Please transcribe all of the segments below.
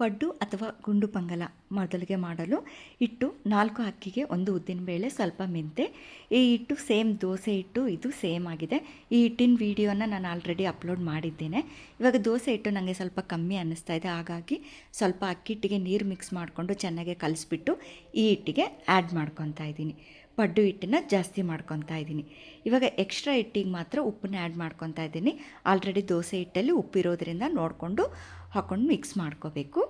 ಪಡ್ಡು ಅಥವಾ ಗುಂಡು ಪಂಗಲ ಮೊದಲಿಗೆ ಮಾಡಲು ಇಟ್ಟು ನಾಲ್ಕು ಅಕ್ಕಿಗೆ ಒಂದು ಉದ್ದಿನಬೇಳೆ ಸ್ವಲ್ಪ ಮೆಂತೆ. ಈ ಹಿಟ್ಟು ಸೇಮ್ ದೋಸೆ ಹಿಟ್ಟು, ಇದು ಸೇಮ್ ಆಗಿದೆ. ಈ ಹಿಟ್ಟಿನ ವಿಡಿಯೋನ ನಾನು ಆಲ್ರೆಡಿ ಅಪ್ಲೋಡ್ ಮಾಡಿದ್ದೇನೆ. ಇವಾಗ ದೋಸೆ ಹಿಟ್ಟು ನನಗೆ ಸ್ವಲ್ಪ ಕಮ್ಮಿ ಅನ್ನಿಸ್ತಾ ಇದೆ. ಹಾಗಾಗಿ ಸ್ವಲ್ಪ ಅಕ್ಕಿ ಹಿಟ್ಟಿಗೆ ನೀರು ಮಿಕ್ಸ್ ಮಾಡಿಕೊಂಡು ಚೆನ್ನಾಗಿ ಕಲಿಸ್ಬಿಟ್ಟು ಈ ಹಿಟ್ಟಿಗೆ ಆ್ಯಡ್ ಮಾಡ್ಕೊತಾ ಇದ್ದೀನಿ. ಪಡ್ಡು ಹಿಟ್ಟನ್ನು ಜಾಸ್ತಿ ಮಾಡ್ಕೊತಾ ಇದ್ದೀನಿ. ಇವಾಗ ಎಕ್ಸ್ಟ್ರಾ ಹಿಟ್ಟಿಗೆ ಮಾತ್ರ ಉಪ್ಪನ್ನ ಆ್ಯಡ್ ಮಾಡ್ಕೊತಾ ಇದ್ದೀನಿ. ಆಲ್ರೆಡಿ ದೋಸೆ ಹಿಟ್ಟಲ್ಲಿ ಉಪ್ಪಿರೋದ್ರಿಂದ ನೋಡಿಕೊಂಡು ಹಾಕ್ಕೊಂಡು ಮಿಕ್ಸ್ ಮಾಡ್ಕೋಬೇಕು.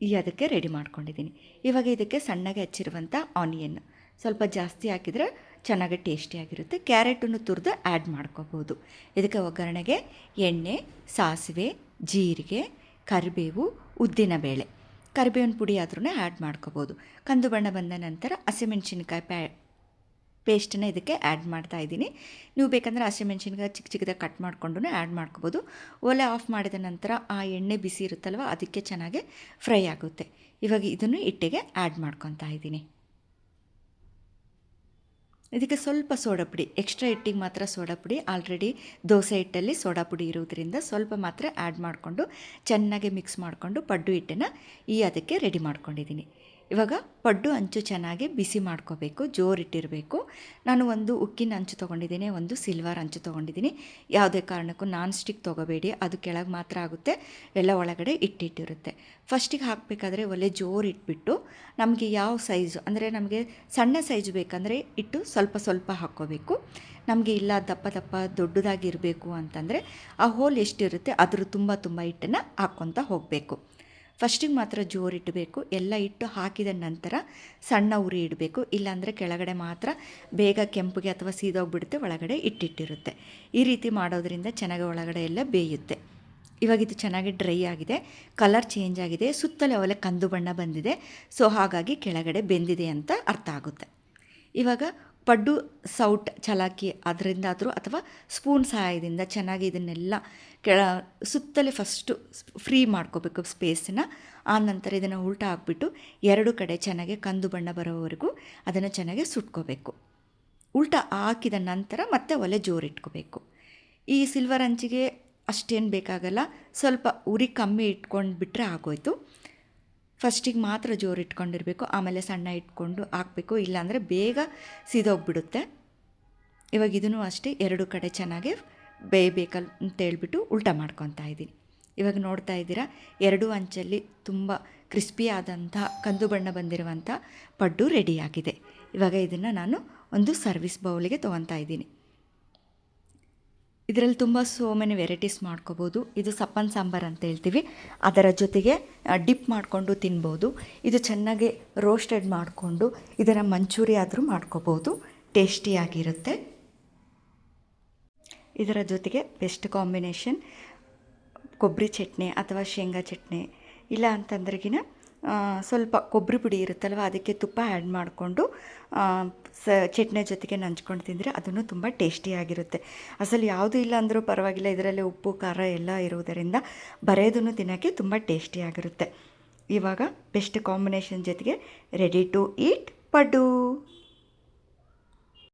ಈ ಅದಕ್ಕೆ ರೆಡಿ ಮಾಡ್ಕೊಂಡಿದ್ದೀನಿ. ಇವಾಗ ಇದಕ್ಕೆ ಸಣ್ಣಗೆ ಹಚ್ಚಿರುವಂಥ ಆನಿಯನ್ ಸ್ವಲ್ಪ ಜಾಸ್ತಿ ಹಾಕಿದರೆ ಚೆನ್ನಾಗಿ ಟೇಸ್ಟಿಯಾಗಿರುತ್ತೆ ಕ್ಯಾರೆಟನ್ನು ತುರಿದು ಆ್ಯಡ್ ಮಾಡ್ಕೋಬೋದು. ಇದಕ್ಕೆ ಒಗ್ಗರಣೆಗೆ ಎಣ್ಣೆ, ಸಾಸಿವೆ, ಜೀರಿಗೆ, ಕರಿಬೇವು ಉದ್ದಿನಬೇಳೆ ಕರಿಬೇವಿನ ಪುಡಿ ಆದ್ರೂ ಆ್ಯಡ್ ಮಾಡ್ಕೋಬೋದು. ಕಂದು ಬಣ್ಣ ಬಂದ ನಂತರ ಹಸಿಮೆಣ್ಸಿನ್ಕಾಯಿ ಪ್ಯಾ ಪೇಸ್ಟನ್ನು ಇದಕ್ಕೆ ಆ್ಯಡ್ ಮಾಡ್ತಾ ಇದ್ದೀನಿ. ನೀವು ಬೇಕಂದರೆ ಹಸಿಮೆಣ್ಸಿನ್ಕಾಯಿ ಚಿಕ್ಕ ಚಿಕ್ಕದಾಗಿ ಕಟ್ ಮಾಡಿಕೊಂಡು ಆ್ಯಡ್ ಮಾಡ್ಕೋಬೋದು. ಒಲೆ ಆಫ್ ಮಾಡಿದ ನಂತರ ಆ ಎಣ್ಣೆ ಬಿಸಿ ಇರುತ್ತಲ್ವ, ಅದಕ್ಕೆ ಚೆನ್ನಾಗಿ ಫ್ರೈ ಆಗುತ್ತೆ. ಇವಾಗ ಇದನ್ನು ಹಿಟ್ಟಿಗೆ ಆ್ಯಡ್ ಮಾಡ್ಕೊತಾ ಇದ್ದೀನಿ. ಇದಕ್ಕೆ ಸ್ವಲ್ಪ ಸೋಡಾ ಪುಡಿ, ಎಕ್ಸ್ಟ್ರಾ ಹಿಟ್ಟಿಗೆ ಮಾತ್ರ ಸೋಡಾ ಪುಡಿ, ಆಲ್ರೆಡಿ ದೋಸೆ ಹಿಟ್ಟಲ್ಲಿ ಸೋಡಾ ಪುಡಿ ಇರೋದ್ರಿಂದ ಸ್ವಲ್ಪ ಮಾತ್ರ ಆ್ಯಡ್ ಮಾಡಿಕೊಂಡು ಚೆನ್ನಾಗಿ ಮಿಕ್ಸ್ ಮಾಡಿಕೊಂಡು ಪಡ್ಡು ಹಿಟ್ಟನ್ನು ಈ ಅದಕ್ಕೆ ರೆಡಿ ಮಾಡ್ಕೊಂಡಿದ್ದೀನಿ. ಇವಾಗ ಪಡ್ಡು ಅಂಚು ಚೆನ್ನಾಗಿ ಬಿಸಿ ಮಾಡ್ಕೋಬೇಕು, ಜೋರಿಟ್ಟಿರಬೇಕು. ನಾನು ಒಂದು ಉಕ್ಕಿನ ಅಂಚು ತೊಗೊಂಡಿದ್ದೀನಿ, ಒಂದು ಸಿಲ್ವರ್ ಅಂಚು ತೊಗೊಂಡಿದ್ದೀನಿ. ಯಾವುದೇ ಕಾರಣಕ್ಕೂ ನಾನ್ ಸ್ಟಿಕ್ ತೊಗೋಬೇಡಿ, ಅದು ಕೆಳಗೆ ಮಾತ್ರ ಆಗುತ್ತೆ, ಎಲ್ಲ ಒಳಗಡೆ ಇಟ್ಟಿಟ್ಟಿರುತ್ತೆ. ಫಸ್ಟಿಗೆ ಹಾಕಬೇಕಾದ್ರೆ ಒಲೆ ಜೋರು ಇಟ್ಬಿಟ್ಟು ನಮಗೆ ಯಾವ ಸೈಜು ಅಂದರೆ ನಮಗೆ ಸಣ್ಣ ಸೈಜು ಬೇಕಂದರೆ ಇಟ್ಟು ಸ್ವಲ್ಪ ಸ್ವಲ್ಪ ಹಾಕ್ಕೋಬೇಕು. ನಮಗೆ ಇಲ್ಲ ದಪ್ಪ ದಪ್ಪ ದೊಡ್ಡದಾಗಿರಬೇಕು ಅಂತಂದರೆ ಆ ಹೋಲ್ ಎಷ್ಟಿರುತ್ತೆ ಅದ್ರ ತುಂಬ ತುಂಬ ಹಿಟ್ಟನ್ನು ಹಾಕ್ಕೊತ ಹೋಗಬೇಕು. ಫಸ್ಟಿಗೆ ಮಾತ್ರ ಜೋರು ಇಡಬೇಕು, ಎಲ್ಲ ಇಟ್ಟು ಹಾಕಿದ ನಂತರ ಸಣ್ಣ ಉರಿ ಇಡಬೇಕು, ಇಲ್ಲಾಂದರೆ ಕೆಳಗಡೆ ಮಾತ್ರ ಬೇಗ ಕೆಂಪುಗೆ ಅಥವಾ ಸೀದೋಗ್ಬಿಡುತ್ತೆ, ಒಳಗಡೆ ಇಟ್ಟಿಟ್ಟಿರುತ್ತೆ. ಈ ರೀತಿ ಮಾಡೋದ್ರಿಂದ ಚೆನ್ನಾಗಿ ಒಳಗಡೆ ಎಲ್ಲ ಬೇಯುತ್ತೆ. ಇವಾಗ ಇದು ಚೆನ್ನಾಗಿ ಡ್ರೈ ಆಗಿದೆ, ಕಲರ್ ಚೇಂಜ್ ಆಗಿದೆ, ಸುತ್ತಲೇ ಒಲೆ ಕಂದು ಬಣ್ಣ ಬಂದಿದೆ, ಸೊ ಹಾಗಾಗಿ ಕೆಳಗಡೆ ಬೆಂದಿದೆ ಅಂತ ಅರ್ಥ ಆಗುತ್ತೆ. ಇವಾಗ ಪಡ್ಡು, ಸೌಟ್, ಚಲಾಕಿ ಅದರಿಂದಾದರೂ ಅಥವಾ ಸ್ಪೂನ್ ಸಹಾಯದಿಂದ ಚೆನ್ನಾಗಿ ಇದನ್ನೆಲ್ಲ ಕೆಳ, ಸುತ್ತಲೇ ಫಸ್ಟು ಫ್ರೀ ಮಾಡ್ಕೋಬೇಕು ಸ್ಪೇಸನ್ನ ಆ ನಂತರ ಇದನ್ನು ಉಲ್ಟ ಹಾಕ್ಬಿಟ್ಟು ಎರಡು ಕಡೆ ಚೆನ್ನಾಗಿ ಕಂದು ಬಣ್ಣ ಬರೋವರೆಗೂ ಅದನ್ನು ಚೆನ್ನಾಗಿ ಸುಟ್ಕೋಬೇಕು. ಉಲ್ಟ ಹಾಕಿದ ನಂತರ ಮತ್ತೆ ಒಲೆ ಜೋರಿಟ್ಕೋಬೇಕು. ಈ ಸಿಲ್ವರ್ ಹಂಚಿಗೆ ಅಷ್ಟೇನು ಬೇಕಾಗಲ್ಲ. ಸ್ವಲ್ಪ ಉರಿ ಕಮ್ಮಿ ಇಟ್ಕೊಂಡು ಬಿಟ್ಟರೆ ಆಗೋಯ್ತು. ಫಸ್ಟಿಗೆ ಮಾತ್ರ ಜೋರು ಇಟ್ಕೊಂಡಿರಬೇಕು ಆಮೇಲೆ ಸಣ್ಣ ಇಟ್ಕೊಂಡು ಹಾಕಬೇಕು. ಇಲ್ಲಾಂದರೆ ಬೇಗ ಸೀದೋಗ್ಬಿಡುತ್ತೆ. ಇವಾಗ ಇದನ್ನು ಅಷ್ಟೇ ಎರಡು ಕಡೆ ಚೆನ್ನಾಗಿ ಬೇಯಬೇಕಲ್ ಅಂತೇಳ್ಬಿಟ್ಟು ಉಲ್ಟಾ ಮಾಡ್ಕೊತಾ ಇದ್ದೀನಿ. ಇವಾಗ ನೋಡ್ತಾ ಇದ್ದೀರಾ, ಎರಡು ಅಂಚಲ್ಲಿ ತುಂಬ ಕ್ರಿಸ್ಪಿ ಆದಂಥ ಕಂದು ಬಣ್ಣ ಬಂದಿರುವಂಥ ಪಡ್ಡು ರೆಡಿಯಾಗಿದೆ ಇವಾಗ ಇದನ್ನು ನಾನು ಒಂದು ಸರ್ವಿಸ್ ಬೌಲಿಗೆ ತೊಗೊತಾ ಇದ್ದೀನಿ. ಇದರಲ್ಲಿ ತುಂಬ ಸೋ ಮೆನಿ ವೆರೈಟೀಸ್ ಮಾಡ್ಕೋಬೋದು. ಇದು ಸಪ್ಪನ್ ಸಾಂಬಾರು ಅಂತ ಹೇಳ್ತೀವಿ. ಅದರ ಜೊತೆಗೆ ಡಿಪ್ ಮಾಡಿಕೊಂಡು ತಿನ್ಬೋದು. ಇದು ಚೆನ್ನಾಗಿ ರೋಸ್ಟೆಡ್ ಮಾಡಿಕೊಂಡು ಇದರ ಮಂಚೂರಿ ಆದರೂ ಮಾಡ್ಕೋಬೋದು. ಟೇಸ್ಟಿಯಾಗಿರುತ್ತೆ ಇದರ ಜೊತೆಗೆ ಬೆಸ್ಟ್ ಕಾಂಬಿನೇಷನ್ ಕೊಬ್ಬರಿ ಚಟ್ನಿ ಅಥವಾ ಶೇಂಗಾ ಚಟ್ನಿ. ಇಲ್ಲ ಅಂತಂದ್ರೆಗಿನ ಸ್ವಲ್ಪ ಕೊಬ್ಬರಿ ಪುಡಿ ಇರುತ್ತಲ್ವ, ಅದಕ್ಕೆ ತುಪ್ಪ ಆ್ಯಡ್ ಮಾಡಿಕೊಂಡು ಸ, ಚಟ್ನಿ ಜೊತೆಗೆ ನಂಚ್ಕೊಂಡು ತಿಂದರೆ ಅದನ್ನು ತುಂಬ ಟೇಸ್ಟಿಯಾಗಿರುತ್ತೆ ಅಸಲು ಯಾವುದೂ ಇಲ್ಲ ಅಂದರೂ ಪರವಾಗಿಲ್ಲ, ಇದರಲ್ಲಿ ಉಪ್ಪು, ಖಾರ ಎಲ್ಲ ಇರುವುದರಿಂದ ಬರೆಯೋದನ್ನು ತಿನ್ನೋಕ್ಕೆ ತುಂಬ ಟೇಸ್ಟಿಯಾಗಿರುತ್ತೆ ಇವಾಗ ಬೆಸ್ಟ್ ಕಾಂಬಿನೇಷನ್ ಜೊತೆಗೆ ರೆಡಿ ಟು ಈಟ್ ಪಡ್ಡು.